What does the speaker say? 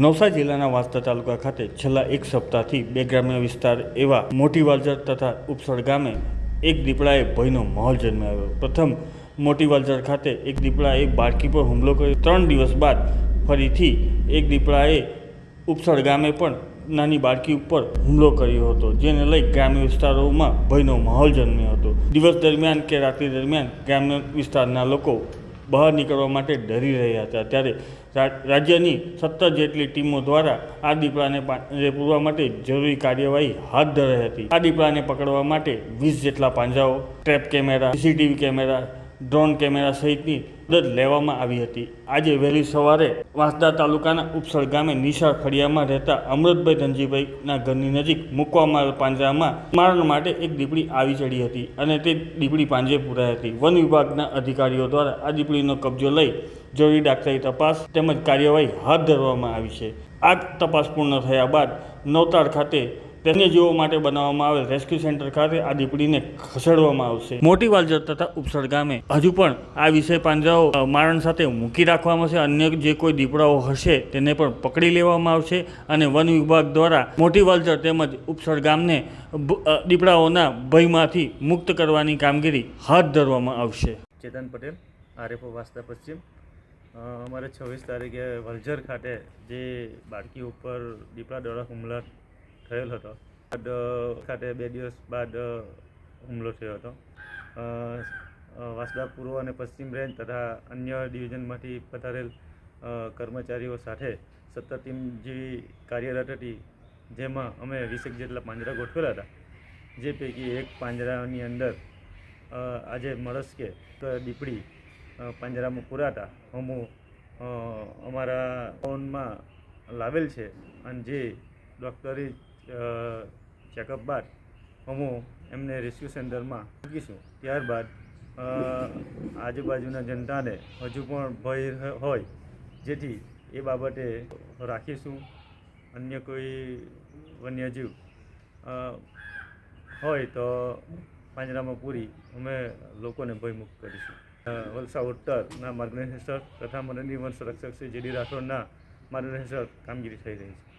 નવસારી જિલ્લાના વાંસદા તાલુકા ખાતે છેલ્લા એક સપ્તાહથી બે ગ્રામ્ય વિસ્તાર એવા મોટી વાલજર તથા ઉપસળ ગામે એક દીપડાએ ભયનો માહોલ જન્માવ્યો પ્રથમ મોટી વાલજર ખાતે એક દીપડાએ બાળકી પર હુમલો કર્યો. ત્રણ દિવસ બાદ ફરીથી એક દીપડાએ ઉપસળ ગામે પણ નાની બાળકી ઉપર હુમલો કર્યો હતો, જેને લઈ ગ્રામ્ય વિસ્તારોમાં ભયનો માહોલ જન્મ્યો હતો. દિવસ દરમિયાન કે રાત્રિ દરમિયાન ગ્રામ્ય વિસ્તારના લોકો બહાર નીકળવા માટે ડરી રહ્યા હતા. ત્યારે રાજ્યની સત્તર જેટલી ટીમો દ્વારા આ દીપડાને પૂરવા માટે જરૂરી કાર્યવાહી હાથ ધરાઈ હતી. આ દીપડાને પકડવા માટે વીસ જેટલા પાંજરાઓ trap camera, CCTV camera, drone camera સહિતની મદદ લેવામાં આવી હતી. આજે વહેલી સવારે વાંસદા તાલુકાના ઉપસળ ગામે નિશાળ ફળિયામાં રહેતા અમૃતભાઈ ધનજીભાઈના ઘરની નજીક મૂકવામાં આવેલ પાંજરામાં મારણ માટે એક દીપડી આવી ચડી હતી અને તે દીપડી પાંજરે પુરાઈ હતી. વન વિભાગના અધિકારીઓ દ્વારા આ દીપડીનો કબજો લઈ જરૂરી ડાક્ટરી તપાસ તેમજ કાર્યવાહી હાથ ધરવામાં આવી છે. આ તપાસ પૂર્ણ થયા બાદ નવતાડ ખાતે તેને જીવો માટે બનાવવામાં આવેલ રેસ્ક્યુ સેન્ટર ખાતે આ દીપડીને ખસેડવામાં આવશે. મોટી વાલજર તથા ઉપસર ગામે હજુ પણ આ વિષય પાંજરાઓ મારણ સાથે મૂકી રાખવામાં આવશે. અન્ય જે કોઈ દીપડાઓ હશે તેને પણ પકડી લેવામાં આવશે અને વન વિભાગ દ્વારા મોટી વાલજર તેમજ ઉપસર ગામને દીપડાઓના ભયમાંથી મુક્ત કરવાની કામગીરી હાથ ધરવામાં આવશે. ચેતન પટેલ, આરએફઓ વાસ્તા પશ્ચિમ. અમારે છવ્વીસ તારીખે વલજર ખાતે જે બાળકી ઉપર દીપડા દ્વારા હુમલા થયેલ હતો. બાદ ખાતે બે દિવસ બાદ હુમલો થયો હતો. અ, પૂર્વ અને પશ્ચિમ રેન્જ તથા અન્ય ડિવિઝનમાંથી પધારેલ કર્મચારીઓ સાથે સત્તર ટીમ જેવી કાર્યરત હતી જેમાં અમે વીસેક જેટલા પાંજરા ગોઠવેલા હતા. જે પૈકી એક પાંજરાની અંદર આજે મળસ્કે દીપડી પાંજરામાં પુરાતા. અમુ અમારા ફોનમાં લાવેલ છે અને જે ડૉક્ટરી ચેકઅપ બાદ અમુ એમને રેસ્ક્યુ સેન્ટરમાં મૂકીશું. ત્યારબાદ આજુબાજુના જનતાને હજુ પણ ભય હોય, જેથી એ બાબતે રાખીશું. અન્ય કોઈ વન્યજીવ હોય તો પાંજરામાં પૂરી અમે લોકોને ભયમુક્ત કરીશું. વલસા ઉત્તરના માર્ગદર્શન તથા મનની વન સંરક્ષક શ્રી જેડી રાઠોડના માર્ગદર્શન કામગીરી થઈ રહી છે.